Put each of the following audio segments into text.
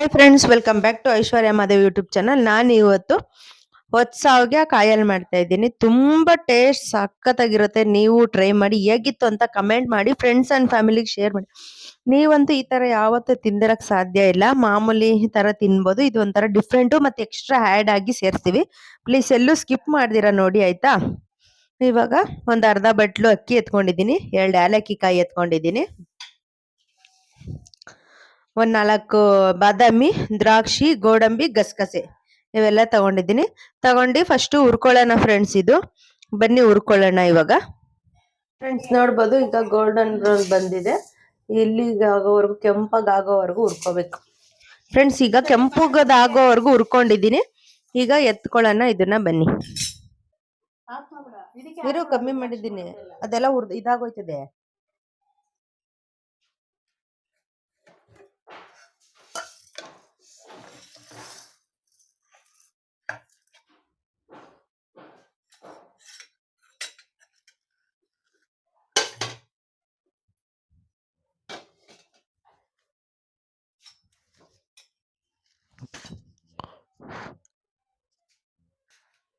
Hi friends welcome back to Aishwarya Madev YouTube channel ನಾನು ಇವತ್ತು ಹೊತ್ಸಾವ್ಗೆ ಕಾಯಲ್ಲಿ ಮಾಡ್ತಾ ಇದ್ದೀನಿ. ತುಂಬಾ ಟೇಸ್ಟ್ ಸಖತ್ತಾಗಿರುತ್ತೆ. ನೀವು ಟ್ರೈ ಮಾಡಿ, ಹೇಗಿತ್ತು ಅಂತ ಕಮೆಂಟ್ ಮಾಡಿ ಫ್ರೆಂಡ್ಸ್ ಅಂಡ್ ಫ್ಯಾಮಿಲಿಗೆ ಶೇರ್ ಮಾಡಿ. ನೀವಂತೂ ಈ ತರ ಯಾವತ್ತೂ ತಿಂದಿರಕ್ ಸಾಧ್ಯ ಇಲ್ಲ. ಮಾಮೂಲಿ ಈ ತರ ತಿನ್ಬೋದು. ಇದು ಒಂಥರ ಡಿಫ್ರೆಂಟು ಮತ್ತೆ ಎಕ್ಸ್ಟ್ರಾ ಆ್ಯಡ್ ಆಗಿ ಸೇರ್ತೀವಿ ಪ್ಲೀಸ್ ಎಲ್ಲೂ ಸ್ಕಿಪ್ ಮಾಡ್ದಿರ ನೋಡಿ, ಆಯ್ತಾ? ಇವಾಗ ಒಂದು ಅರ್ಧ ಬಟ್ಲು ಅಕ್ಕಿ ಎತ್ಕೊಂಡಿದ್ದೀನಿ. ಎರಡು ಏಲಕ್ಕಿ ಕಾಯಿ ಎತ್ಕೊಂಡಿದ್ದೀನಿ. ಒಂದ್ ನಾಲ್ಕು ಬಾದಾಮಿ ದ್ರಾಕ್ಷಿ ಗೋಡಂಬಿ ಗಸಗಸೆ ಇವೆಲ್ಲ ತಗೊಂಡಿದ್ದೀನಿ. ತಗೊಂಡು ಫಸ್ಟ್ ಹುರ್ಕೊಳ್ಳೋಣ ಫ್ರೆಂಡ್ಸ್ ಇದು. ಬನ್ನಿ ಹುರ್ಕೊಳ್ಳೋಣ ಇವಾಗ. ಫ್ರೆಂಡ್ಸ್ ನೋಡ್ಬೋದು ಈಗ ಗೋಲ್ಡನ್ ರೋಸ್ ಬಂದಿದೆ. ಇಲ್ಲಿಗಾಗೋವರೆಗೂ ಆಗೋವರೆಗೂ ಕೆಂಪಗ್ ಆಗೋವರೆಗೂ ಹುರ್ಕೋಬೇಕು. ಫ್ರೆಂಡ್ಸ್ ಈಗ ಕೆಂಪುಗದಾಗೋವರೆಗೂ ಹುರ್ಕೊಂಡಿದ್ದೀನಿ. ಈಗ ಎತ್ಕೊಳ್ಳೋಣ ಇದನ್ನ ಬನ್ನಿ. ಇರು ಕಮ್ಮಿ ಮಾಡಿದ್ದೀನಿ. ಅದೆಲ್ಲ ಹುರ್ದು ಇದಾಗೋಯ್ತದೆ.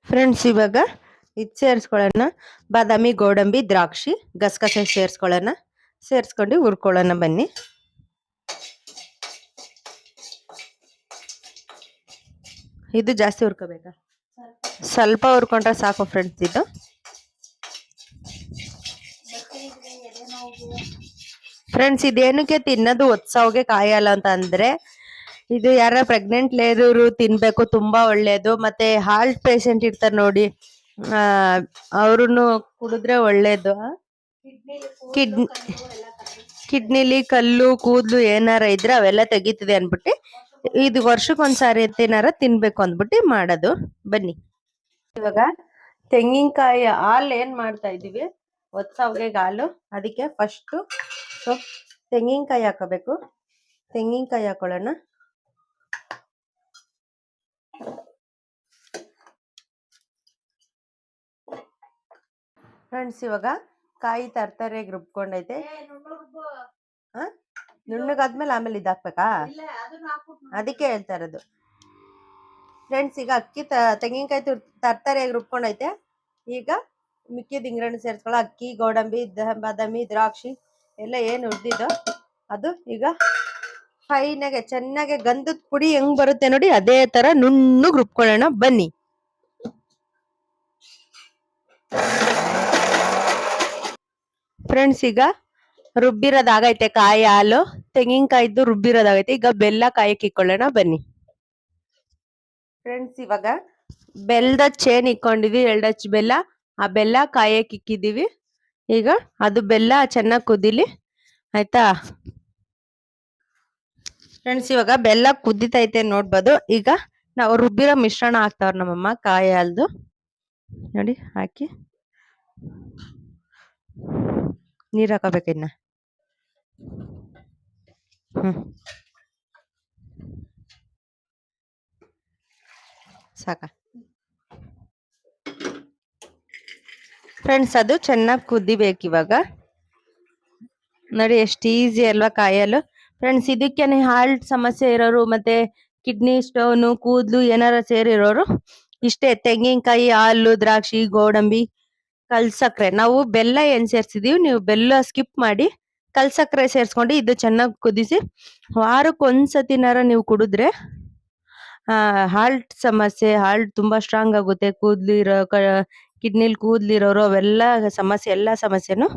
ಫ್ರೆಂಡ್ಸ್, ಇವಾಗ ಇದು ಸೇರಿಸ್ಕೊಳ್ಳೋಣ. ಬಾದಾಮಿ, ಗೋಡಂಬಿ, ದ್ರಾಕ್ಷಿ, ಗಸಗಸೆ ಸೇರಿಸ್ಕೊಳ್ಳೋಣ. ಸೇರಿಸ್ಕೊಂಡು ಹುರ್ಕೊಳ್ಳೋಣ ಬನ್ನಿ. ಇದು ಜಾಸ್ತಿ ಹುರ್ಕೋಬೇಕಾ? ಸ್ವಲ್ಪ ಹುರ್ಕೊಂಡ್ರೆ ಸಾಕು ಫ್ರೆಂಡ್ಸ್ ಇದು. ಫ್ರೆಂಡ್ಸ್, ಇದೇನಕ್ಕೆ ತಿನ್ನೋದು ಒತ್ಸವ್ಗೆ ಕಾಯಲ್ಲ ಅಂತ ಅಂದ್ರೆ ಇದು ಯಾರ ಪ್ರೆಗ್ನೆಂಟ್ ಲೇಡರು ತಿನ್ಬೇಕು ತುಂಬಾ ಒಳ್ಳೇದು, ಮತ್ತೆ ಹಾರ್ಟ್ ಪೇಷಂಟ್ ಇರ್ತಾರೆ ನೋಡಿ, ಆ ಕುಡಿದ್ರೆ ಒಳ್ಳೇದು. ಕಿಡ್ನಿ ಕಿಡ್ನಿಲಿ ಕಲ್ಲು, ಕೂದಲು ಏನಾರ ಇದ್ರೆ ಅವೆಲ್ಲ ತೆಗಿತದೆ ಅನ್ಬಿಟ್ಟು ಇದು ವರ್ಷಕ್ಕೊಂದ್ಸಾರಿ ಏನಾರ ತಿನ್ಬೇಕು ಅಂದ್ಬಿಟ್ಟು ಮಾಡೋದು. ಬನ್ನಿ. ಇವಾಗ ತೆಂಗಿನಕಾಯಿ ಹಾಲು ಏನ್ ಮಾಡ್ತಾ ಇದೀವಿ ಒತ್ಸಾವ್ಗೆ ಹಾಲು. ಅದಕ್ಕೆ ಫಸ್ಟು ಸೊ ತೆಂಗಿನಕಾಯಿ ಹಾಕೋಬೇಕು. ತೆಂಗಿನಕಾಯಿ ಹಾಕೊಳ್ಳೋಣ. ಫ್ರೆಂಡ್ಸ್ ಇವಾಗ ಕಾಯಿ ತರ್ತಾರೆ ರುಬ್ಕೊಂಡೈತೆ? ನುಣ್ಣಗಾದ್ಮೇಲೆ ಆಮೇಲೆ ಇದಾಕ್ಬೇಕಾ? ಅದಕ್ಕೆ ಹೇಳ್ತಾ ಇರೋದು. ಫ್ರೆಂಡ್ಸ್ ಈಗ ಅಕ್ಕಿ ತೆಂಗಿನಕಾಯಿ ತುರ್ ತರ್ತಾರೆ ರುಬ್ಕೊಂಡೈತೆ? ಈಗ ಮಿಕ್ಕಿದ ಇಂಗ್ರೆಂಡ್ ಸೇರಿಸ್ಕೊಳ್ಳೋ ಅಕ್ಕಿ ಗೋಡಂಬಿ ಬಾದಾಮಿ ದ್ರಾಕ್ಷಿ ಎಲ್ಲ ಏನು ಹುರಿದಿದ್ದೋ ಅದು ಈಗ ಫೈನಾಗೆ ಚೆನ್ನಾಗೆ ಗಂಧದ ಪುಡಿ ಹೆಂಗ್ ಬರುತ್ತೆ ನೋಡಿ ಅದೇ ತರ ನುಣ್ಣಗ್ ರುಬ್ಕೊಳ್ಳೋಣ ಬನ್ನಿ. ಫ್ರೆಂಡ್ಸ್, ಈಗ ರುಬ್ಬಿರೋದಾಗೈತೆ ಕಾಯಿ, ಹಾಲು. ತೆಂಗಿನಕಾಯಿದ್ದು ರುಬ್ಬಿರೋದಾಗೈತೆ. ಈಗ ಬೆಲ್ಲ ಕಾಯಕ್ಕೆ ಇಕ್ಕೊಳ್ಳೋಣ ಬನ್ನಿ. ಫ್ರೆಂಡ್ಸ್, ಇವಾಗ ಬೆಲ್ಲದ ಚೇನ್ ಇಕ್ಕೊಂಡಿದ್ವಿ ಎರಡು ಹಚ್ಚ ಬೆಲ್ಲ. ಆ ಬೆಲ್ಲ ಕಾಯಕ್ಕೆ ಇಕ್ಕಿದ್ದೀವಿ ಈಗ ಅದು ಬೆಲ್ಲ ಚೆನ್ನಾಗಿ ಕುದಿಲಿ. ಆಯ್ತಾ? ಫ್ರೆಂಡ್ಸ್, ಇವಾಗ ಬೆಲ್ಲ ಕುದಿತೈತೆ ನೋಡ್ಬೋದು. ಈಗ ನಾವು ರುಬ್ಬಿರೋ ಮಿಶ್ರಣ ಹಾಕ್ತಾವ್ರ ನಮ್ಮಮ್ಮ, ಕಾಯಿ, ಹಾಲ್ದು. ನೋಡಿ, ಹಾಕಿ. ನೀರ್ ಹಾಕೋಬೇಕು ಇನ್ನ. ಸಾಕ. ಫ್ರೆಂಡ್ಸ್ ಅದು ಚೆನ್ನಾಗಿ ಕುದಿಬೇಕು ಇವಾಗ. ನೋಡಿ, ಎಷ್ಟು ಈಸಿ ಅಲ್ವಾ ಕಾಯಲು. ಫ್ರೆಂಡ್ಸ್ ಇದಕ್ಕೇನೆ ಹಾರ್ಟ್ ಸಮಸ್ಯೆ ಇರೋರು ಮತ್ತೆ ಕಿಡ್ನಿ ಸ್ಟೋನು ಕೂದಲು ಏನಾರ ಸೇರಿರೋರು, ಇಷ್ಟೇ ತೆಂಗಿನಕಾಯಿ, ಹಾಲು, ದ್ರಾಕ್ಷಿ, ಗೋಡಂಬಿ ಕಲ್ಸಕ್ರೆ. ನಾವು ಬೆಲ್ಲ ಏನ್ ಸೇರ್ಸಿದೀವಿ ನೀವು ಬೆಲ್ಲ ಸ್ಕಿಪ್ ಮಾಡಿ ಕಲ್ಸಕ್ರೆ ಸೇರ್ಸ್ಕೊಂಡು ಇದು ಚೆನ್ನಾಗಿ ಕುದಿಸಿ, ವಾರಕ್ಕೆ ಒಂದ್ಸತಿನಾರ ನೀವು ಕುಡಿದ್ರೆ, ಆ ಹಾರ್ಟ್ ಸಮಸ್ಯೆ, ಹಾಲ್ಟ್ ತುಂಬಾ ಸ್ಟ್ರಾಂಗ್ ಆಗುತ್ತೆ. ಕೂದ್ಲಿರೋ ಕಿಡ್ನಿಲ್ ಕೂದ್ಲಿರೋರು ಅವೆಲ್ಲ ಸಮಸ್ಯೆ, ಎಲ್ಲಾ ಸಮಸ್ಯೆನು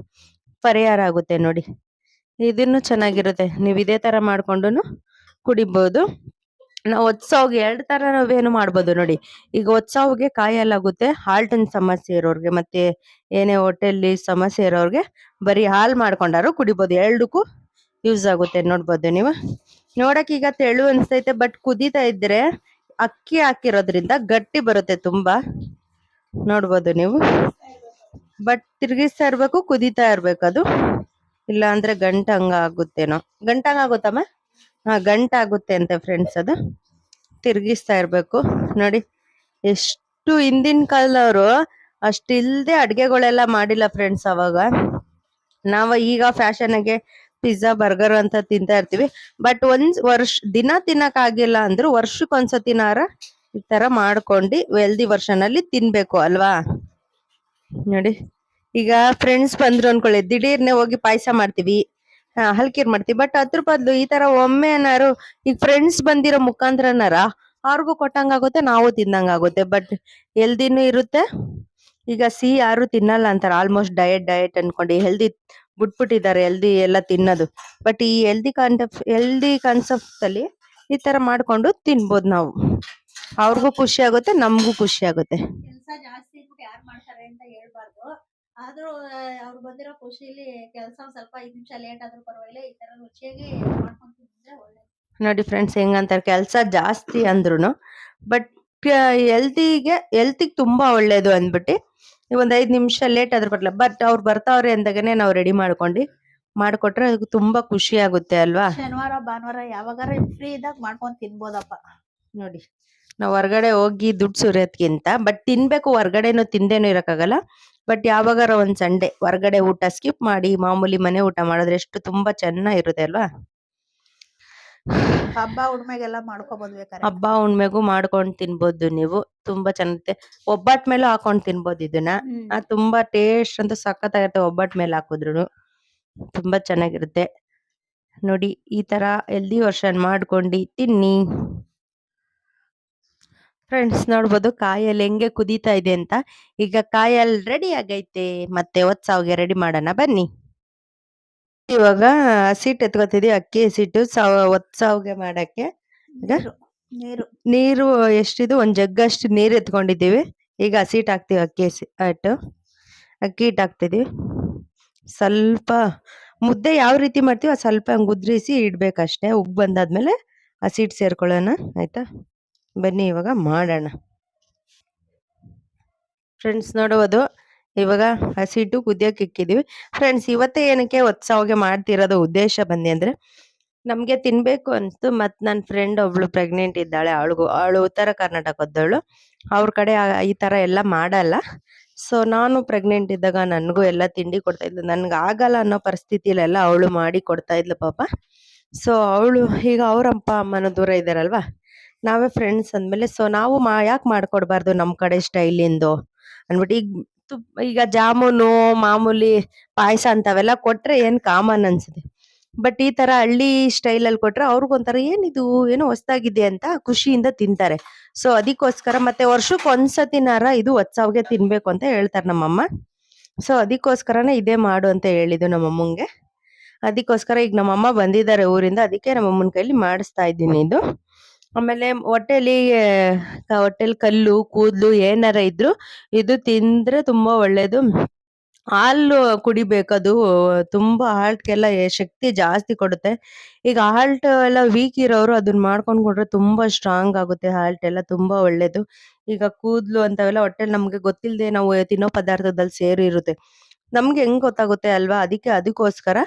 ಪರಿಹಾರ ಆಗುತ್ತೆ ನೋಡಿ. ಇದನ್ನು ಚೆನ್ನಾಗಿರುತ್ತೆ. ನೀವು ಇದೇ ತರ ಮಾಡ್ಕೊಂಡು ಕುಡಿಬಹುದು ನಾವು ಒತ್ಸವ್ಗೆ ಎರಡು ತರ ನಾವೇನು ಮಾಡ್ಬೋದು ನೋಡಿ. ಈಗ ಒತ್ಸವ್ಗೆ ಕಾಯಿ ಹಾಲಾಗುತ್ತೆ ಹಾಲ್ಟನ್ ಸಮಸ್ಯೆ ಇರೋರ್ಗೆ ಮತ್ತೆ ಏನೇ ಹೋಟೆಲ್ ಸಮಸ್ಯೆ ಇರೋರ್ಗೆ ಬರೀ ಹಾಲ್ ಮಾಡ್ಕೊಂಡಾರು ಕುಡಿಬೋದು. ಎರಡಕ್ಕೂ ಯೂಸ್ ಆಗುತ್ತೆ ನೋಡ್ಬೋದು ನೀವು. ನೋಡಕ್ ಈಗ ತೆಳು ಅನ್ಸ್ತೈತೆ, ಬಟ್ ಕುದೀತಾ ಇದ್ರೆ ಅಕ್ಕಿ ಹಾಕಿರೋದ್ರಿಂದ ಗಟ್ಟಿ ಬರುತ್ತೆ ತುಂಬಾ. ನೋಡ್ಬೋದು ನೀವು. ಬಟ್ ತಿರ್ಗಿಸ್ತಾ ಇರ್ಬೇಕು ಕುದೀತಾ ಇರ್ಬೇಕು ಅದು. ಇಲ್ಲ ಅಂದ್ರೆ ಗಂಟಂಗ ಆಗುತ್ತೇನೋ ಗಂಟಂಗ ಆಗುತ್ತಮ್ಮ ಹಾ, ಗಂಟಾಗುತ್ತೆ ಅಂತೆ ಫ್ರೆಂಡ್ಸ್ ಅದು. ತಿರ್ಗಿಸ್ತಾ ಇರಬೇಕು. ನೋಡಿ, ಎಷ್ಟು ಹಿಂದಿನ ಕಾಲದವರು ಅಷ್ಟಿಲ್ದೆ ಅಡುಗೆಗಳೆಲ್ಲ ಮಾಡಿಲ್ಲ ಫ್ರೆಂಡ್ಸ್ ಅವಾಗ. ನಾವು ಈಗ ಫ್ಯಾಷನ್ಗೆ ಪಿಜ್ಜಾ ಬರ್ಗರ್ ಅಂತ ತಿಂತಾ ಇರ್ತೀವಿ. ಬಟ್ ಒಂದ್ ವರ್ಷ, ದಿನ ತಿನ್ನಕ್ ಆಗಿಲ್ಲ ಅಂದ್ರೆ ವರ್ಷಕ್ಕೆ ಒಂದ್ಸತಿನಾರ ಈ ತರ ಮಾಡ್ಕೊಂಡು ಹೆಲ್ದಿ ವರ್ಷನ್ ಅಲ್ಲಿ ತಿನ್ಬೇಕು ಅಲ್ವಾ? ನೋಡಿ, ಈಗ ಫ್ರೆಂಡ್ಸ್ ಬಂದ್ರು ಅನ್ಕೊಳ್ಳಿ, ದಿಢೀರ್ನೆ ಹೋಗಿ ಪಾಯಸ ಮಾಡ್ತೀವಿ. ಹಲ್ಕೀರ್ ಮಾಡ್ತೀವಿ ಬಟ್ ಅದ್ರ ಬದಲು ಈ ತರ ಒಮ್ಮೆ ಏನಾರು ಈಗ ಫ್ರೆಂಡ್ಸ್ ಬಂದಿರೋ ಮುಖಾಂತರನಾರ ಅವ್ರಿಗೂ ಕೊಟ್ಟಂಗಾಗುತ್ತೆ ನಾವು ತಿನ್ನಂಗಾಗುತ್ತೆ ಬಟ್ ಹೆಲ್ದಿನು ಇರುತ್ತೆ. ಈಗ ಸಿಹಿ ಯಾರು ತಿನ್ನಲ್ಲ ಅಂತಾರೆ. ಆಲ್ಮೋಸ್ಟ್ ಡಯಟ್ ಡಯಟ್ ಅನ್ಕೊಂಡು ಹೆಲ್ದಿ ಬಿಟ್ಬಿಟ್ಟಿದ್ದಾರೆ ಹೆಲ್ದಿ ಎಲ್ಲ ತಿನ್ನೋದು. ಬಟ್ ಈ ಹೆಲ್ದಿ ಕಾನ್ಸೆಪ್ಟ್ ಹೆಲ್ದಿ ಕಾನ್ಸೆಪ್ಟ್ ಅಲ್ಲಿ ಈ ತರ ಮಾಡ್ಕೊಂಡು ತಿನ್ಬೋದು ನಾವು. ಅವ್ರಿಗೂ ಖುಷಿ ಆಗುತ್ತೆ, ನಮಗೂ ಖುಷಿ ಆಗುತ್ತೆ. ಕೆಲಸ ಜಾಸ್ತಿ ಯಾರು ಮಾಡ್ತಾರೆ ಅಂತ ಹೇಳ್ಬಾರ್ದು. ಆದ್ರೂ ಅವ್ರು ಬಂದಿರೋ ಖುಷಿಲಿ ಕೆಲಸ ಸ್ವಲ್ಪ ಐದು ನಿಮಿಷ ಲೇಟ್ ಆದ್ರೂ ಪರವಾಗಿಲ್ಲ ಈ ತರ ರುಚಿಯಾಗಿ ಮಾಡ್ಕೊಂಡು ತಿಂದ್ರೆ ಒಳ್ಳೇದು. ನೋಡಿ ಫ್ರೆಂಡ್ಸ್ ಹೆಂಗಂತಾರೆ ಕೆಲಸ ಜಾಸ್ತಿ ಅಂದ್ರುನು ಬಟ್ ಹೆಲ್ತಿಗೆ ಹೆಲ್ತಿಗೆ ತುಂಬಾ ಒಳ್ಳೇದು ಅಂದ್ಬಿಟ್ಟು ಒಂದ್ ಐದು ನಿಮಿಷ ಲೇಟ್ ಆದ್ರೂ ಬರಲ್ಲ ಬಟ್ ಅವ್ರು ಬರ್ತಾವ್ರೆ ಅಂದಾಗನೆ ನಾವು ರೆಡಿ ಮಾಡ್ಕೊಂಡು ಮಾಡ್ಕೊಟ್ರೆ ಅದಕ್ಕೆ ತುಂಬಾ ಖುಷಿ ಆಗುತ್ತೆ ಅಲ್ವಾ? ಶನಿವಾರ ಭಾನುವಾರ ಯಾವಾಗಾರ ಫ್ರೀ ಇದ್ದಾಗ ಮಾಡ್ಕೊಂಡು ತಿನ್ಬೋದಪ್ಪ. ನೋಡಿ ನಾವು ಹೊರಗಡೆ ಹೋಗಿ ದುಡ್ಡು ಸುರಿಯೋದ್ಕಿಂತ ಬಟ್ ತಿನ್ಬೇಕು ಹೊರಗಡೆನೂ ತಿಂದೇನು ಇರಕ್ಕಾಗಲ್ಲ. ಬಟ್ ಯಾವಾಗಾರ ಒಂದ್ ಸಂಡೆ ಹೊರಗಡೆ ಊಟ ಸ್ಕಿಪ್ ಮಾಡಿ ಮಾಮೂಲಿ ಮನೆ ಊಟ ಮಾಡಿದ್ರೆ ಎಷ್ಟು ತುಂಬಾ ಚೆನ್ನಾಗಿರುತ್ತೆ ಅಲ್ವಾ? ಹಬ್ಬ ಹುಣ್ಮೆಗೆಲ್ಲ ಮಾಡ್ಕೊಬೋದು ಬೇಕಾರೆ ಹಬ್ಬ ಹುಣ್ಮೆಗೂ ಮಾಡ್ಕೊಂಡು ತಿನ್ಬೋದು ನೀವು. ತುಂಬಾ ಚೆನ್ನಾಗಿರುತ್ತೆ. ಒಬ್ಬಟ್ ಮೇಲೂ ಹಾಕೊಂಡ್ ತಿನ್ಬೋದು ಇದನ್ನ. ಆ, ತುಂಬಾ ಟೇಸ್ಟ್ ಅಂತ ಸಖತ್ತಾಗಿರುತ್ತೆ ಒಬ್ಬಟ್ ಮೇಲೆ ಹಾಕಿದ್ರು ತುಂಬಾ ಚೆನ್ನಾಗಿರುತ್ತೆ. ನೋಡಿ ಈ ತರ ಹೆಲ್ದಿ ವರ್ಷನ್ ಮಾಡ್ಕೊಂಡು ತಿನ್ನಿ. ಫ್ರೆಂಡ್ಸ್ ನೋಡ್ಬೋದು ಕಾಯಲ್ಲಿ ಹೆಂಗೆ ಕುದೀತಾ ಇದೆ ಅಂತ. ಈಗ ಕಾಯಲ್ಲಿ ರೆಡಿ ಆಗೈತೆ ಮತ್ತೆ ಒತ್ಸಾವ್ಗೆ ರೆಡಿ ಮಾಡೋಣ ಬನ್ನಿ. ಇವಾಗ ಹಸಿಟ್ಟು ಎತ್ಕೊತಿದೀವಿ ಅಕ್ಕಿ ಹಸಿಟ್ಟು ಸಾವ್ ಒತ್ಸಾವ್ಗೆ ಮಾಡಕ್ಕೆ. ಈಗ ನೀರು ನೀರು. ಎಷ್ಟಿದು ಒಂದ್ ಜಗ್ಗಷ್ಟು ನೀರು ಎತ್ಕೊಂಡಿದ್ದೀವಿ. ಈಗ ಹಸಿಟ್ ಹಾಕ್ತಿವಿ ಅಕ್ಕಿ ಹಸಿ ಹಿಟ್ಟು ಅಕ್ಕಿ ಹಿಟ್ಟು ಹಾಕ್ತಿದೀವಿ. ಸ್ವಲ್ಪ ಮುದ್ದೆ ಯಾವ ರೀತಿ ಮಾಡ್ತೀವಿ ಅದು ಸ್ವಲ್ಪ ಹಂಗೆ ಉದ್ರಿಸಿ ಇಡ್ಬೇಕಷ್ಟೇ. ಉಗ್ ಬಂದಾದ್ಮೇಲೆ ಹಸಿಟ್ಟು ಸೇರ್ಕೊಳ್ಳೋಣ ಆಯ್ತಾ? ಬನ್ನಿ ಇವಾಗ ಮಾಡೋಣ. ಫ್ರೆಂಡ್ಸ್ ನೋಡುವುದು. ಇವಾಗ ಹಸಿಟ್ಟು ಕುದಿಯೋಕೆ ಇಕ್ಕಿದ್ದೀವಿ ಫ್ರೆಂಡ್ಸ್ ಇವತ್ತೇ ಏನಕ್ಕೆ ಒತ್ಸವಗೆ ಮಾಡ್ತಿರೋದು ಉದ್ದೇಶ ಬಂದಿ ಅಂದ್ರೆ, ನಮಗೆ ತಿನ್ಬೇಕು ಅನಿಸ್ತು ಮತ್ತು ನನ್ನ ಫ್ರೆಂಡ್ ಒಬ್ಳು ಪ್ರೆಗ್ನೆಂಟ್ ಇದ್ದಾಳೆ, ಅವಳಿಗೂ, ಅವಳು ಉತ್ತರ ಕರ್ನಾಟಕದ್ದವಳು ಅವ್ರ ಕಡೆ ಈ ತರ ಎಲ್ಲ ಮಾಡಲ್ಲ. ಸೊ ನಾನು ಪ್ರೆಗ್ನೆಂಟ್ ಇದ್ದಾಗ ನನಗೂ ಎಲ್ಲ ತಿಂಡಿ ಕೊಡ್ತಾ ಇದ್ಲು. ನನಗೆ ಆಗಲ್ಲ ಅನ್ನೋ ಪರಿಸ್ಥಿತಿಲೆಲ್ಲ ಅವಳು ಮಾಡಿ ಕೊಡ್ತಾ ಇದ್ಲು ಪಾಪ. ಸೊ ಅವಳು, ಈಗ ಅವ್ರ ಅಪ್ಪ, ಅಮ್ಮನ ದೂರ ಇದಾರಲ್ವಾ ನಾವೇ ಫ್ರೆಂಡ್ಸ್ ಅಂದ್ಮೇಲೆ ಸೊ ನಾವು ಮಾ, ಯಾಕೆ ಮಾಡ್ಕೊಡ್ಬಾರ್ದು ನಮ್ ಕಡೆ ಸ್ಟೈಲಿಂದು ಅಂದ್ಬಿಟ್ಟು ಈಗ ಈಗ ಜಾಮೂನು, ಮಾಮೂಲಿ ಪಾಯಸ ಅಂತವೆಲ್ಲ ಕೊಟ್ರೆ ಏನ್ ಕಾಮನ್ ಅನ್ಸುತ್ತೆ? ಬಟ್ ಈ ತರ ಹಳ್ಳಿ ಸ್ಟೈಲ್ ಅಲ್ಲಿ ಕೊಟ್ರೆ ಅವ್ರಿಗೊಂಥರ ಏನಿದು ಏನೋ ಹೊಸ್ದಾಗಿದೆ ಅಂತ ಖುಷಿಯಿಂದ ತಿಂತಾರೆ. ಸೊ ಅದಕ್ಕೋಸ್ಕರ ಮತ್ತೆ ವರ್ಷಕ್ಕೆ ಒಂದ್ಸತಿನಾರ ಇದು ಹೊತ್ಸಾವ್ಗೆ ತಿನ್ಬೇಕು ಅಂತ ಹೇಳ್ತಾರೆ ನಮ್ಮಮ್ಮ. ಸೊ ಅದಕ್ಕೋಸ್ಕರನೇ ಇದೇ ಮಾಡು ಅಂತ ಹೇಳಿದ್ದು ನಮ್ಮಮ್ಮಂಗೆ. ಅದಕ್ಕೋಸ್ಕರ ಈಗ ನಮ್ಮಮ್ಮ ಬಂದಿದ್ದಾರೆ ಊರಿಂದ, ಅದಕ್ಕೆ ನಮ್ಮಮ್ಮನ ಕೈಲಿ ಮಾಡಿಸ್ತಾ ಇದ್ದೀನಿ ಇದು. ಆಮೇಲೆ ಹೊಟ್ಟೆಲಿ ಹೊಟ್ಟೆಲಿ ಕಲ್ಲು, ಕೂದ್ಲು ಏನಾರ ಇದ್ರು ಇದು ತಿಂದ್ರೆ ತುಂಬಾ ಒಳ್ಳೇದು. ಹಾಲು ಕುಡಿಬೇಕದು ತುಂಬಾ ಹಾಲ್ಟ್ಗೆಲ್ಲ ಶಕ್ತಿ ಜಾಸ್ತಿ ಕೊಡುತ್ತೆ. ಈಗ ಹಾಲ್ಟ್ ಎಲ್ಲ ವೀಕ್ ಇರೋರು ಅದನ್ನ ಮಾಡ್ಕೊಂಡು ಕೊಟ್ರೆ ತುಂಬಾ ಸ್ಟ್ರಾಂಗ್ ಆಗುತ್ತೆ ಹಾಲ್ಟ್ ಎಲ್ಲ, ತುಂಬಾ ಒಳ್ಳೇದು. ಈಗ ಕೂದ್ಲು ಅಂತವೆಲ್ಲ ಹೊಟ್ಟೆಲಿ ನಮ್ಗೆ ಗೊತ್ತಿಲ್ಲದೆ ನಾವು ತಿನ್ನೋ ಪದಾರ್ಥದಲ್ಲಿ ಸೇರಿರುತ್ತೆ. ನಮ್ಗೆ ಹೆಂಗ್ ಗೊತ್ತಾಗುತ್ತೆ ಅಲ್ವಾ? ಅದಕ್ಕೆ ಅದಕ್ಕೋಸ್ಕರ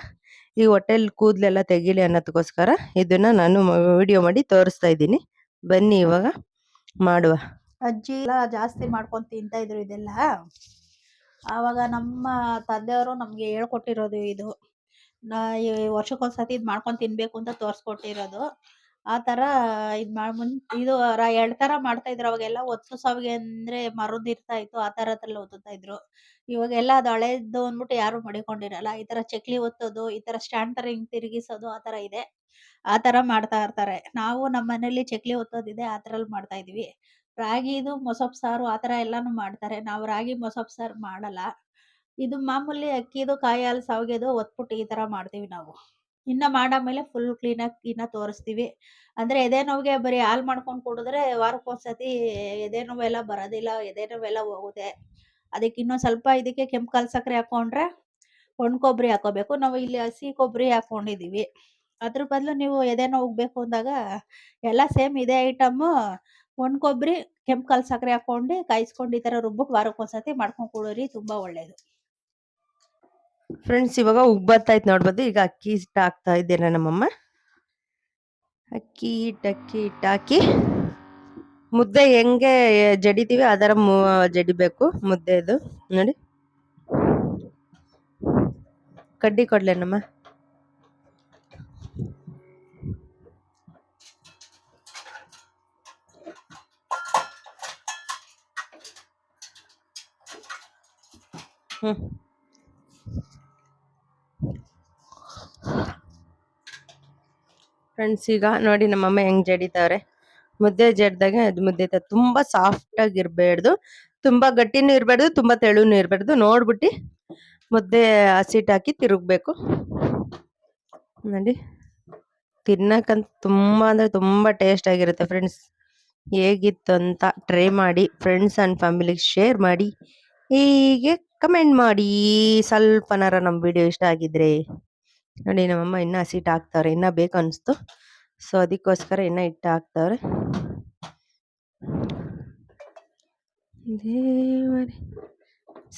ಈ ಹೊಟ್ಟೆಲ್ ಕೂದಲೆಲ್ಲ ತೆಗಿಲಿ ಅನ್ನೋದಕ್ಕೋಸ್ಕರ ಇದನ್ನ ನಾನು ವಿಡಿಯೋ ಮಾಡಿ ತೋರಿಸ್ತಾ ಇದ್ದೀನಿ. ಬನ್ನಿ ಇವಾಗ ಮಾಡುವ. ಅಜ್ಜಿ ಎಲ್ಲ ಜಾಸ್ತಿ ಮಾಡ್ಕೊಂಡು ತಿಂತಾ ಇದ್ರು ಇದೆಲ್ಲ. ಆವಾಗ ನಮ್ಮ ತಂದೆಯವರು ನಮ್ಗೆ ಹೇಳ್ಕೊಟ್ಟಿರೋದು ಇದು. ನಾ ಈ ವರ್ಷಕ್ಕೊಂದ್ಸತಿ ಇದು ಮಾಡ್ಕೊಂಡು ತಿನ್ಬೇಕು ಅಂತ ತೋರ್ಸ್ಕೊಟ್ಟಿರೋದು. ಆ ತರ ಇದ್ ಮಾಡ್ ಮುನ್ ಇದು ಎರಡ್ ತರ ಮಾಡ್ತಾ ಇದ್ರು. ಅವಾಗೆಲ್ಲ ಒತ್ತು ಸಾವಿಗೆ ಅಂದ್ರೆ ಮರದ್ ಇರ್ತಾ ಇತ್ತು. ಆ ತರದ್ರಲ್ಲಿ ಒತ್ತುತ್ತಾ ಇದ್ರು. ಇವಾಗೆಲ್ಲ ಅದು ಹಳೇದು ಅಂದ್ಬಿಟ್ಟು ಯಾರು ಮಡಿಕೊಂಡಿರಲ್ಲ. ಈ ತರ ಚಕ್ಲಿ ಒತ್ತೋದು, ಈ ತರ ಸ್ಟ್ಯಾಂಡ್ ತರ ಹಿಂಗ್ ತಿರುಗಿಸೋದು, ಆ ತರ ಇದೆ. ಆ ತರ ಮಾಡ್ತಾ ಇರ್ತಾರೆ. ನಾವು ನಮ್ಮ ಮನೇಲಿ ಚಕ್ಲಿ ಒತ್ತೋದಿದೆ ಆ ತರಲ್ಲಿ ಮಾಡ್ತಾ ಇದೀವಿ. ರಾಗಿದು ಮೊಸಪ್ ಸಾರು ಆ ತರ ಎಲ್ಲಾನು ಮಾಡ್ತಾರೆ. ನಾವು ರಾಗಿ ಮೊಸಪ್ ಸಾರು ಮಾಡಲ್ಲ. ಇದು ಮಾಮೂಲಿ ಅಕ್ಕಿದು, ಕಾಯಿ ಹಾಲು, ಸಾವಿಗೆದು ಒತ್ಬಿಟ್ಟು ಈ ತರ ಮಾಡ್ತೀವಿ ನಾವು. ಇನ್ನ ಮಾಡಾದ್ಮೇಲೆ ಫುಲ್ ಕ್ಲೀನ್ ಆಗಿ ಇನ್ನ ತೋರಿಸ್ತೀವಿ. ಅಂದ್ರೆ ಎದೆ ನೋವಿಗೆ ಬರೀ ಹಾಲ್ ಮಾಡ್ಕೊಂಡು ಕುಡಿದ್ರೆ ವಾರಕ್ಕೊಂದ್ಸತಿ ಎದೆ ನೋವೆಲ್ಲ ಬರೋದಿಲ್ಲ, ಎದೆ ನೋವೆಲ್ಲ ಹೋಗುತ್ತೆ. ಅದಕ್ಕೆ ಇನ್ನೊಂದ್ ಸ್ವಲ್ಪ ಇದಕ್ಕೆ ಕೆಂಪು ಸಕ್ಕರೆ ಹಾಕೊಂಡ್ರೆ ಒಣ ಕೊಬ್ಬರಿ ಹಾಕೋಬೇಕು. ನಾವು ಇಲ್ಲಿ ಹಸಿ ಕೊಬ್ಬರಿ ಹಾಕೊಂಡಿದೀವಿ. ಅದ್ರ ಬದಲು ನೀವು ಎದೆ ನೋವು ಬೇಕು ಅಂದಾಗ ಎಲ್ಲ ಸೇಮ್ ಇದೇ ಐಟಮ್ ಒಣ ಕೊಬ್ಬರಿ ಕೆಂಪು ಕಾಲ್ ಸಕ್ಕರೆ ಹಾಕೊಂಡು ಕಾಯಿಸ್ಕೊಂಡು ಈ ತರ ರುಬ್ಬಿಟ್ಟು ವಾರಕ್ಕೊಂದ್ಸತಿ ಮಾಡ್ಕೊಂಡು ಕುಡೀರಿ ತುಂಬಾ ಒಳ್ಳೇದು. ಫ್ರೆಂಡ್ಸ್ ಇವಾಗ ಉಗ್ ಬರ್ತಾಯ್ತು ನೋಡ್ಬೋದು ಈಗ ಅಕ್ಕಿ ಹಿಟ್ಟು ಹಾಕ್ತಾ ಇದ್ದೇನೆ ನಮ್ಮಮ್ಮ. ಅಕ್ಕಿ ಹಿಟ್ಟು ಅಕ್ಕಿ ಹಿಟ್ಟು ಹಾಕಿ. ಮುದ್ದೆ ಹೆಂಗೆ ಜಡಿತೀವಿ ಅದರ ಜಡಿಬೇಕು ಮುದ್ದೆದು. ನೋಡಿ. ಕಡ್ಡಿ ಕೊಡ್ಲೇನಮ್ಮ ಹ್ಞೂ ಫ್ರೆಂಡ್ಸ್ ಈಗ ನೋಡಿ ನಮ್ಮಮ್ಮ ಹೆಂಗ್ ಜಡಿತಾವ್ರೆ ಮುದ್ದೆ ಜಡ್ದಾಗ ಅದು ಮುದ್ದೆ ತುಂಬಾ ಸಾಫ್ಟ್ ಆಗಿ ಇರ್ಬೇಡ್ದು ತುಂಬಾ ಗಟ್ಟಿನೂ ಇರ್ಬಾರ್ದು, ತುಂಬಾ ತೆಳುನೂ ಇರ್ಬಾರ್ದು. ನೋಡ್ಬಿಟ್ಟು ಮುದ್ದೆ ಹಸಿಟ್ಟು ಹಾಕಿ ತಿರುಗ್ಬೇಕು. ನೋಡಿ, ತಿನ್ನಕಂತ ತುಂಬಾ ಅಂದ್ರೆ ತುಂಬಾ ಟೇಸ್ಟ್ ಆಗಿರುತ್ತೆ ಫ್ರೆಂಡ್ಸ್ ಹೇಗಿತ್ತು ಅಂತ ಟ್ರೈ ಮಾಡಿ ಫ್ರೆಂಡ್ಸ್ ಅಂಡ್ ಫ್ಯಾಮಿಲಿಗೆ ಶೇರ್ ಮಾಡಿ, ಹೀಗೆ ಕಮೆಂಟ್ ಮಾಡಿ. ಸ್ವಲ್ಪನಾರ ನಮ್ಮ ವಿಡಿಯೋ ಇಷ್ಟ ಆಗಿದ್ರೆ. ನೋಡಿ ನಮ್ಮಮ್ಮ ಇನ್ನೂ ಹಸಿಟ್ಟು ಹಾಕ್ತಾವ್ರೆ ಇನ್ನೂ ಬೇಕು ಅನಿಸ್ತು ಸೊ ಅದಕ್ಕೋಸ್ಕರ ಇನ್ನೂ ಹಿಟ್ಟು ಹಾಕ್ತಾವ್ರೆ ದೇವರೇ.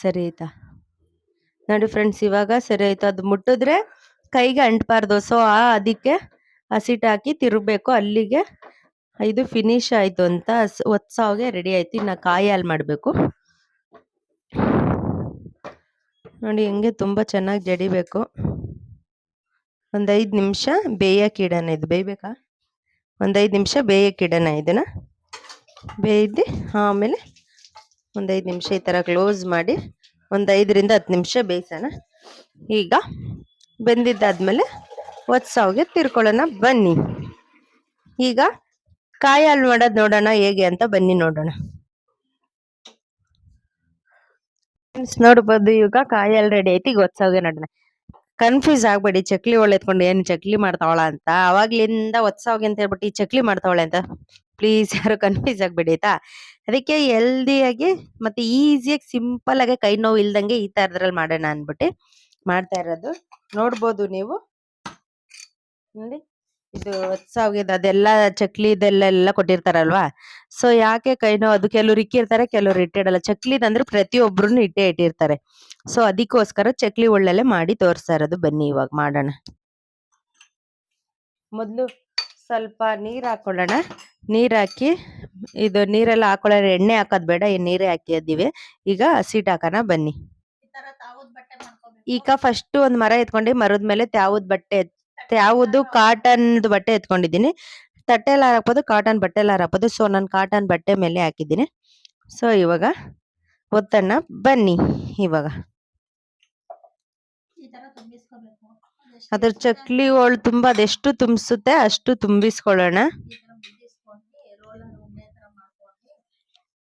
ಸರಿ ಆಯ್ತಾ? ನೋಡಿ ಫ್ರೆಂಡ್ಸ್ ಇವಾಗ ಸರಿ ಆಯ್ತು. ಅದು ಮುಟ್ಟಿದ್ರೆ ಕೈಗೆ ಅಂಟಬಾರ್ದು. ಸೊ ಆ ಅದಕ್ಕೆ ಹಸಿಟ್ಟು ಹಾಕಿ ತಿರುಗಬೇಕು ಅಲ್ಲಿಗೆ ಇದು ಫಿನಿಶ್ ಆಯಿತು ಅಂತ ಒತ್ಸಾವ್ಗೆ ರೆಡಿ ಆಯಿತು. ಇನ್ನು ಕಾಯಿ ಹಾಲು ಮಾಡಬೇಕು. ನೋಡಿ, ಹೆಂಗೆ ತುಂಬ ಚೆನ್ನಾಗಿ ಜಡಿಬೇಕು. ಒಂದ್ ಐದ್ ನಿಮಿಷ ಬೇಯಕ್ಕೆ ಇಡೋಣ ಇದು ಬೇಯಬೇಕಾ? ಒಂದೈದು ಐದ್ ನಿಮಿಷ ಬೇಯಕ್ಕೆ ಇಡೋಣ ಇದನ್ನ. ಬೇಯ್ದು ಆಮೇಲೆ ಒಂದೈದು ನಿಮಿಷ ಈ ಥರ ಕ್ಲೋಸ್ ಮಾಡಿ ಒಂದು ಐದರಿಂದ ಹತ್ತು ನಿಮಿಷ ಬೇಯಿಸೋಣ. ಈಗ ಬೆಂದಿದ್ದಾದ್ಮೇಲೆ ಒತ್ಸಾವ್ಗೆ ತಿರ್ಕೊಳ್ಳೋಣ ಬನ್ನಿ. ಈಗ ಕಾಯಿ ಹಾಲು ಮಾಡೋದು ನೋಡೋಣ ಹೇಗೆ ಅಂತ ಬನ್ನಿ ನೋಡೋಣ. ನೋಡ್ಬೋದು ಈಗ ಕಾಯಿ ಹಾಲು ರೆಡಿ ಐತಿ, ಈಗ ಒತ್ಸಾವ್ಗೆ ನೋಡೋಣ. ಕನ್ಫ್ಯೂಸ್ ಆಗ್ಬೇಡಿ. ಚಕ್ಲಿ ಒಳ್ಳೆತ್ಕೊಂಡು ಏನು ಚಕ್ಲಿ ಮಾಡ್ತಾವಳ ಅಂತ. ಅವಾಗ್ಲಿಂದ ಒತ್ಸಾವ್ಗೆ ಅಂತ ಹೇಳ್ಬಿಟ್ಟು ಈ ಚಕ್ಲಿ ಮಾಡ್ತಾವಳೆ ಅಂತ. ಪ್ಲೀಸ್ ಯಾರು ಕನ್ಫ್ಯೂಸ್ ಆಗ್ಬೇಡಿ ಆಯ್ತಾ? ಅದಕ್ಕೆ ಹೆಲ್ದಿಯಾಗಿ ಮತ್ತೆ ಈಸಿಯಾಗಿ ಸಿಂಪಲ್ ಆಗಿ ಕೈ ನೋವು ಇಲ್ದಂಗೆ ಈ ತರದ್ರಲ್ಲಿ ಮಾಡೋಣ ಅನ್ಬಿಟ್ಟು ಮಾಡ್ತಾ ಇರೋದು. ನೋಡ್ಬೋದು ನೀವು. ನೋಡಿ. ಇದು ಒತ್ಸಾವ್ಗೆ ಅದೆಲ್ಲ ಚಕ್ಲಿ ಇದೆಲ್ಲ ಎಲ್ಲ ಕೊಟ್ಟಿರ್ತಾರಲ್ವಾ? ಸೊ ಯಾಕೆ ಕೈ ನೋವು ಅದು ಕೆಲವ್ರು ಇಕ್ಕಿರ್ತಾರೆ ಕೆಲವ್ರು ಇಟ್ಟಿಡಲ್ಲ. ಚಕ್ಲಿದಂದ್ರೆ ಪ್ರತಿಯೊಬ್ರು ಇಟ್ಟೇ ಇಟ್ಟಿರ್ತಾರೆ. ಸೊ ಅದಕ್ಕೋಸ್ಕರ ಚಕ್ಲಿ ಒಳ್ಳೆಲೆ ಮಾಡಿ ತೋರಿಸ್ತಾ ಇರೋದು. ಬನ್ನಿ ಇವಾಗ ಮಾಡೋಣ. ಮೊದಲು ಸ್ವಲ್ಪ ನೀರ್ ಹಾಕೊಳ್ಳೋಣ. ನೀರ್ ಹಾಕಿ ಇದು ನೀರೆಲ್ಲ ಹಾಕೊಳ್ಳೋಣ ಎಣ್ಣೆ ಹಾಕೋದ್ ಬೇಡ ಈ ನೀರೇ ಹಾಕಿದ್ದೀವಿ ಈಗ ಹಸಿಟ್ ಹಾಕೋಣ ಬನ್ನಿ. ಈಗ ಫಸ್ಟ್ ಒಂದ್ ಮರ ಎತ್ಕೊಂಡು ಮರದ ಮೇಲೆ ತ್ಯಾವದ್ ಬಟ್ಟೆ ತ್ಯಾವುದು ಕಾಟನ್ ಬಟ್ಟೆ ಎತ್ಕೊಂಡಿದ್ದೀನಿ. ತಟ್ಟೆಲ್ಲ ಹಾಕ್ಬೋದು ಕಾಟನ್ ಬಟ್ಟೆ ಎಲ್ಲ ಹಾಕ್ಬೋದು. ಸೊ ನಾನು ಕಾಟನ್ ಬಟ್ಟೆ ಮೇಲೆ ಹಾಕಿದ್ದೀನಿ. ಸೊ ಇವಾಗ ಒತ್ತಣ್ಣ ಬನ್ನಿ ಇವಾಗ. ಅದ್ರ ಚಕ್ಲಿ ಹೋಳು ತುಂಬಾ ಅದೆಷ್ಟು ತುಂಬಿಸುತ್ತೆ ಅಷ್ಟು ತುಂಬಿಸ್ಕೊಳ್ಳೋಣ.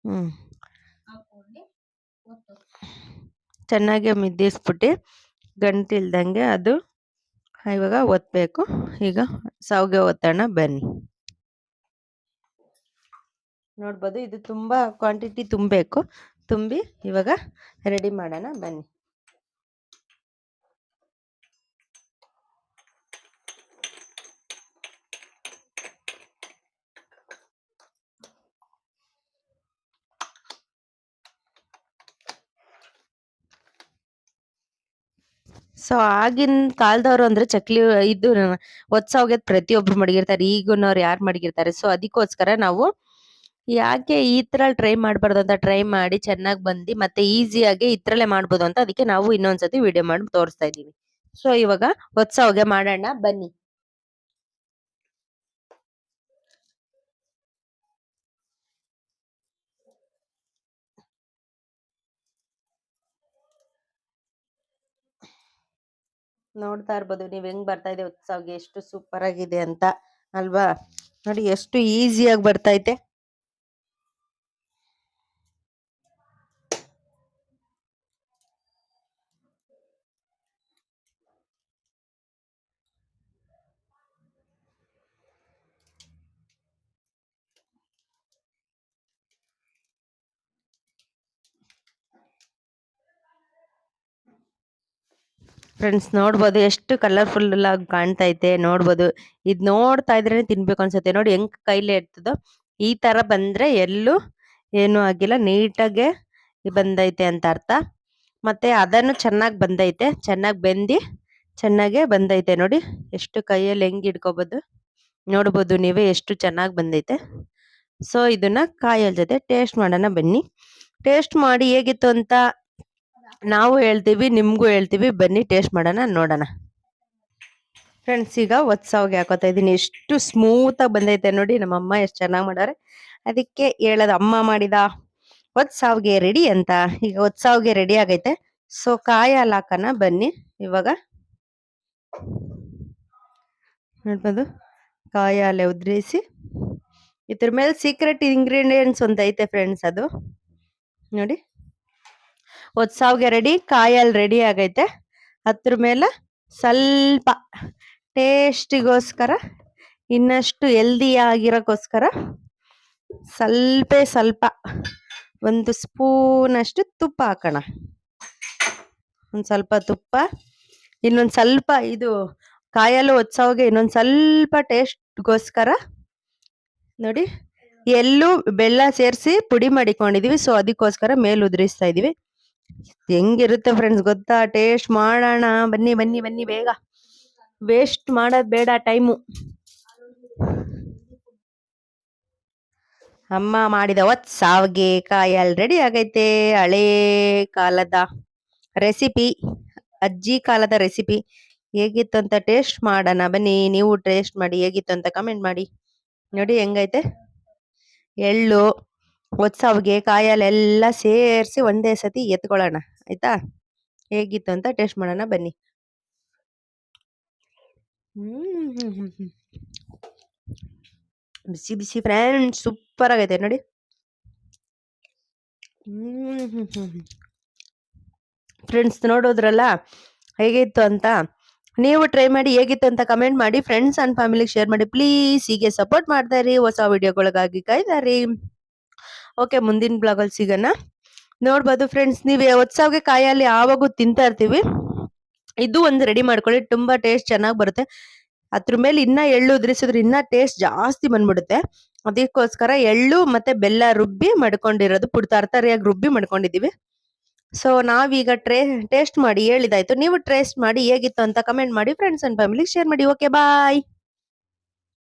ಹ್ಮ್. ಚೆನ್ನಾಗಿ ಮಿದ್ದಿಸ್ಬಿಟ್ಟು ಗಂಟಿಲ್ದಂಗೆ ಅದು ಇವಾಗ ಒತ್ತಬೇಕು ಈಗ ಸಾವಿಗೆ ಒತ್ತೋಣ ಬನ್ನಿ. ನೋಡ್ಬೋದು, ಇದು ತುಂಬಾ ಕ್ವಾಂಟಿಟಿ ತುಂಬಬೇಕು. ತುಂಬಿ ಇವಾಗ ರೆಡಿ ಮಾಡೋಣ, ಬನ್ನಿ. ಸೊ ಆಗಿನ ಕಾಲದವ್ರು ಅಂದ್ರೆ ಚಕ್ಲಿ ಇದು ಒತ್ಸವ್ಗೆ ಪ್ರತಿಯೊಬ್ರು ಮಡಗಿರ್ತಾರೆ ಈಗಿನವ್ರು ಯಾರು ಮಡಗಿರ್ತಾರೆ? ಸೊ ಅದಕ್ಕೋಸ್ಕರ ನಾವು ಯಾಕೆ ಈ ತರ ಟ್ರೈ ಮಾಡಬಾರ್ದು ಅಂತ ಟ್ರೈ ಮಾಡಿ ಚೆನ್ನಾಗಿ ಬಂದು ಮತ್ತೆ ಈಸಿಯಾಗಿ ಇದ್ರಲ್ಲೇ ಮಾಡ್ಬೋದು ಅಂತ ಅದಕ್ಕೆ ನಾವು ಇನ್ನೊಂದ್ಸತಿ ವಿಡಿಯೋ ಮಾಡಿ ತೋರಿಸ್ತಾ ಇದ್ದೀವಿ. ಸೊ ಇವಾಗ ಒತ್ಸವ್ಗೆ ಮಾಡೋಣ, ಬನ್ನಿ. ನೋಡ್ತಾ ಇರ್ಬೋದು. ನೀವ್ ಹೆಂಗ್ ಬರ್ತಾ ಇದೆ ಉತ್ಸವ ಎಷ್ಟು ಸೂಪರ್ ಆಗಿದೆ ಅಂತ ಅಲ್ವಾ? ನೋಡಿ, ಎಷ್ಟು ಈಸಿಯಾಗಿ ಬರ್ತೈತೆ ಫ್ರೆಂಡ್ಸ್ ನೋಡ್ಬೋದು ಎಷ್ಟು ಕಲರ್ಫುಲ್ ಆಗಿ ಕಾಣ್ತೈತೆ, ನೋಡ್ಬೋದು. ಇದ್ ನೋಡ್ತಾ ಇದ್ರೆ ತಿನ್ಬೇಕು ಅನ್ಸುತ್ತೆ. ನೋಡಿ ಹೆಂಗ್ ಕೈಲೇ ಇರ್ತದೋ ಈ ತರ ಬಂದ್ರೆ ಎಲ್ಲೂ ಏನು ಆಗಿಲ್ಲ, ನೀಟಾಗೆ ಬಂದೈತೆ ಅಂತ ಅರ್ಥ. ಮತ್ತೆ ಅದನ್ನು ಚೆನ್ನಾಗಿ ಬಂದೈತೆ, ಚೆನ್ನಾಗಿ ಬೆಂದಿ ಚೆನ್ನಾಗೆ ಬಂದೈತೆ ನೋಡಿ. ಎಷ್ಟು ಕೈಯಲ್ಲಿ ಹೆಂಗ್ ಇಟ್ಕೋಬೋದು. ನೋಡ್ಬೋದು ನೀವೇ ಎಷ್ಟು ಚೆನ್ನಾಗಿ ಬಂದೈತೆ. ಸೊ ಇದನ್ನ ಕಾಯಲ್ ಜೊತೆ ಟೇಸ್ಟ್ ಮಾಡೋಣ ಬನ್ನಿ. ಟೇಸ್ಟ್ ಮಾಡಿ ಹೇಗಿತ್ತು ಅಂತ ನಾವು ಹೇಳ್ತೀವಿ, ನಿಮಗೂ ಹೇಳ್ತೀವಿ, ಬನ್ನಿ ಟೇಸ್ಟ್ ಮಾಡೋಣ, ನೋಡೋಣ. ಫ್ರೆಂಡ್ಸ್ ಈಗ ಒತ್ಸಾವ್ಗೆ ಹಾಕೋತಾ ಇದ್ದೀನಿ, ಎಷ್ಟು ಸ್ಮೂತಾಗಿ ಬಂದೈತೆ ನೋಡಿ ನಮ್ಮ ಅಮ್ಮ ಎಷ್ಟು ಚೆನ್ನಾಗಿ ಮಾಡೋರೆ ಅದಕ್ಕೆ ಹೇಳೋದು, ಅಮ್ಮ ಮಾಡಿದ ಒತ್ಸಾವ್ಗೆ ರೆಡಿ ಅಂತ. ಈಗ ಒತ್ಸಾವ್ಗೆ ರೆಡಿ ಆಗೈತೆ. ಸೊ ಕಾಯಿ ಹಾಲು ಹಾಕೋಣ ಬನ್ನಿ, ಇವಾಗ. ನೋಡ್ಬೋದು, ಕಾಯಿ ಹಾಲೆ ಉದ್ರಿಸಿ. ಇದ್ರ ಮೇಲೆ ಸೀಕ್ರೆಟ್ ಇಂಗ್ರೀಡಿಯೆಂಟ್ಸ್ ಒಂದು ಐತೆ ಫ್ರೆಂಡ್ಸ್ ಅದು. ನೋಡಿ. ಒತ್ ಸಾವಿಗೆ ರೆಡಿ ಕಾಯಿ ಹಾಲು ರೆಡಿ ಆಗೈತೆ. ಅದ್ರ ಮೇಲೆ ಸ್ವಲ್ಪ ಟೇಸ್ಟಿಗೋಸ್ಕರ ಇನ್ನಷ್ಟು ಹೆಲ್ದಿ ಆಗಿರೋಕ್ಕೋಸ್ಕರ ಸ್ವಲ್ಪ ಸ್ವಲ್ಪ ಒಂದು ಸ್ಪೂನ್ ಅಷ್ಟು ತುಪ್ಪ ಹಾಕೋಣ. ಒಂದು ಸ್ವಲ್ಪ ತುಪ್ಪ, ಇನ್ನೊಂದು ಸ್ವಲ್ಪ ಇದು ಕಾಯಲು ಒತ್ಸೋಗೆ ಇನ್ನೊಂದು ಸ್ವಲ್ಪ ಟೇಸ್ಟ್ಗೋಸ್ಕರ ನೋಡಿ, ಎಲ್ಲೂ ಬೆಲ್ಲ ಸೇರಿಸಿ ಪುಡಿ ಮಾಡಿಕೊಂಡಿದ್ದೀವಿ ಸೊ ಅದಕ್ಕೋಸ್ಕರ ಮೇಲೆ ಉದುರಿಸ್ತಾ ಇದೀವಿ. ಹೆಂಗಿರುತ್ತೆ ಫ್ರೆಂಡ್ಸ್ ಗೊತ್ತಾ? ಟೇಸ್ಟ್ ಮಾಡೋಣ. ಬನ್ನಿ ಬನ್ನಿ ಬನ್ನಿ ಬೇಗ. ವೇಸ್ಟ್ ಮಾಡೋದ್ ಬೇಡ ಟೈಮು ಅಮ್ಮ ಮಾಡಿದ ಒತ್ ಸಾವಿಗೆ ಕಾಯಿ ರೆಡಿ ಆಗೈತೆ. ಹಳೆ ಕಾಲದ ರೆಸಿಪಿ ಅಜ್ಜಿ ಕಾಲದ ರೆಸಿಪಿ ಹೇಗಿತ್ತು ಅಂತ ಟೇಸ್ಟ್ ಮಾಡೋಣ. ಬನ್ನಿ, ನೀವು ಟೇಸ್ಟ್ ಮಾಡಿ. ಹೇಗಿತ್ತು ಅಂತ ಕಮೆಂಟ್ ಮಾಡಿ. ನೋಡಿ ಹೆಂಗೈತೆ? ಎಳ್ಳು. ಒತ್ ಕಾಯಲೆಲ್ಲ ಸೇರಿಸಿ ಒಂದೇ ಸತಿ ಎತ್ಕೊಳ್ಳೋಣ, ಆಯ್ತಾ? ಹೇಗಿತ್ತು ಅಂತ ಟೇಸ್ಟ್ ಮಾಡೋಣ, ಬನ್ನಿ. ಬಿಸಿ ಬಿಸಿ ಫ್ರೆಂಡ್ಸ್ ಸೂಪರ್ ಆಗೈತೆ, ನೋಡಿ. ಫ್ರೆಂಡ್ಸ್ ನೋಡೋದ್ರಲ್ಲ ಹೇಗಿತ್ತು ಅಂತ ನೀವು ಟ್ರೈ ಮಾಡಿ ಹೇಗಿತ್ತು ಅಂತ ಕಮೆಂಟ್ ಮಾಡಿ, ಫ್ರೆಂಡ್ಸ್ ಅಂಡ್ ಫ್ಯಾಮಿಲಿಗೆ ಶೇರ್ ಮಾಡಿ. ಪ್ಲೀಸ್ ಹೀಗೆ ಸಪೋರ್ಟ್ ಮಾಡ್ತಾ ಇರಿ. ಹೊಸ ವಿಡಿಯೋಗಳಿಗಾಗಿ ಕಾಯ್ತಾ ಇರಿ. ಓಕೆ, ಮುಂದಿನ ಬ್ಲಾಗಲ್ಲಿ ಸಿಗೋಣ. ನೋಡ್ಬೋದು ಫ್ರೆಂಡ್ಸ್ ನೀವು ಹೊತ್ಸಾವ್ಗೆ ಕಾಯಲ್ಲಿ ಯಾವಾಗೂ ತಿಂತಾ ಇರ್ತೀವಿ. ಇದು ಒಂದು ರೆಡಿ ಮಾಡ್ಕೊಳ್ಳಿ, ತುಂಬಾ ಟೇಸ್ಟ್ ಚೆನ್ನಾಗಿ ಬರುತ್ತೆ. ಅದ್ರ ಮೇಲೆ ಇನ್ನ ಎಳ್ಳು ಉದ್ರಿಸಿದ್ರೆ ಇನ್ನ ಟೇಸ್ಟ್ ಜಾಸ್ತಿ ಬಂದ್ಬಿಡುತ್ತೆ. ಅದಕ್ಕೋಸ್ಕರ ಎಳ್ಳು ಮತ್ತೆ ಬೆಲ್ಲ ರುಬ್ಬಿ ಮಾಡ್ಕೊಂಡಿರೋದು ಪುಡ್ ತರ್ತರಿಯಾಗಿ ರುಬ್ಬಿ ಮಾಡ್ಕೊಂಡಿದೀವಿ ಸೊ ನಾವೀಗ ಟ್ರೇ ಟೇಸ್ಟ್ ಮಾಡಿ ಹೇಳಿದಾಯ್ತು. ನೀವು ಟೇಸ್ಟ್ ಮಾಡಿ ಹೇಗಿತ್ತು ಅಂತ ಕಮೆಂಟ್ ಮಾಡಿ ಫ್ರೆಂಡ್ಸ್ ಅಂಡ್ ಫ್ಯಾಮಿಲಿ ಶೇರ್ ಮಾಡಿ. Okay bye